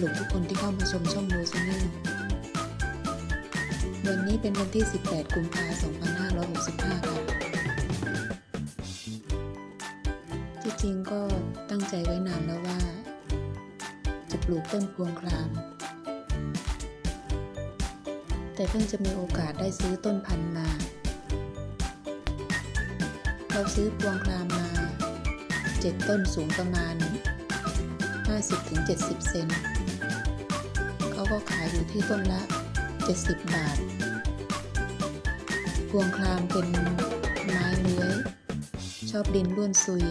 หลวงทุกคนที่เข้ามาชมช่องโมชาแนลวันนี้เป็นวันที่ 18 กุมภาพันธ์2565 ค่ะที่จริงก็ตั้งใจไว้นานแล้วว่า จะปลูกต้นพวงคราม แต่เพิ่งจะมีโอกาสได้ซื้อต้นพันธุ์มา เราซื้อพวงครามมา 7 ต้นสูงประมาณ50-70 เซน ก็ขายอยู่ที่ต้นละ 70 บาท พวงครามเป็นไม้เลื้อย ชอบดินร่วนซุย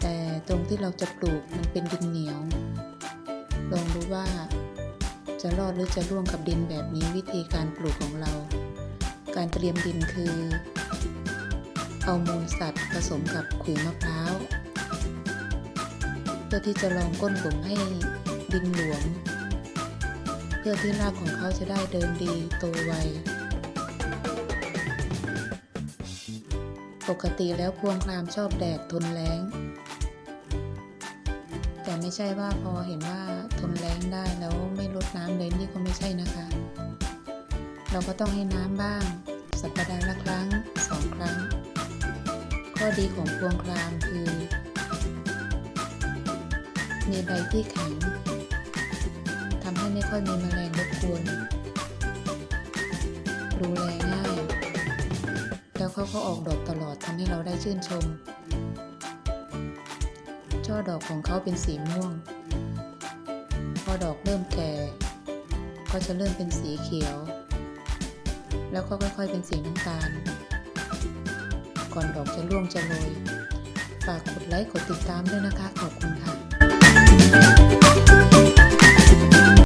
แต่ตรงที่เราจะปลูกมันเป็นดินเหนียว ลองดูว่าจะรอดหรือจะร่วงกับดินแบบนี้วิธีการปลูกของเรา การเตรียมดินคือ เอามูลสัตว์ผสมกับขุยมะพร้าวเพื่อที่จะลองก้นหลุมให้ ดินหลวมเพื่อที่รากของเขาจะได้เดินดีโตไว ปกติแล้วพวงครามชอบแดดทนแล้ง แต่ไม่ใช่ว่าพอเห็นว่าทนแล้งได้แล้วไม่ลดน้ำเลยนี่ก็ไม่ใช่นะคะ เราก็ต้องให้น้ำบ้าง สัปดาห์ละครั้งสองครั้ง ข้อดีของพวงครามคือมีใบที่แข็งำให้ไม่ค่อยมีแมลงรบกวนดูแลง่าย แล้วเขาก็ออกดอกตลอดทำให้เราได้ชื่นชม ช่อดอกของเขาเป็นสีม่วง พอดอกเริ่มแก่ ก็จะเริ่มเป็นสีเขียว แล้วก็ค่อยๆเป็นสีน้ำตาล ก่อนดอกจะร่วงจะโรยฝากกดไลค์กดติดตามด้วยนะคะ ขอบคุณค่ะ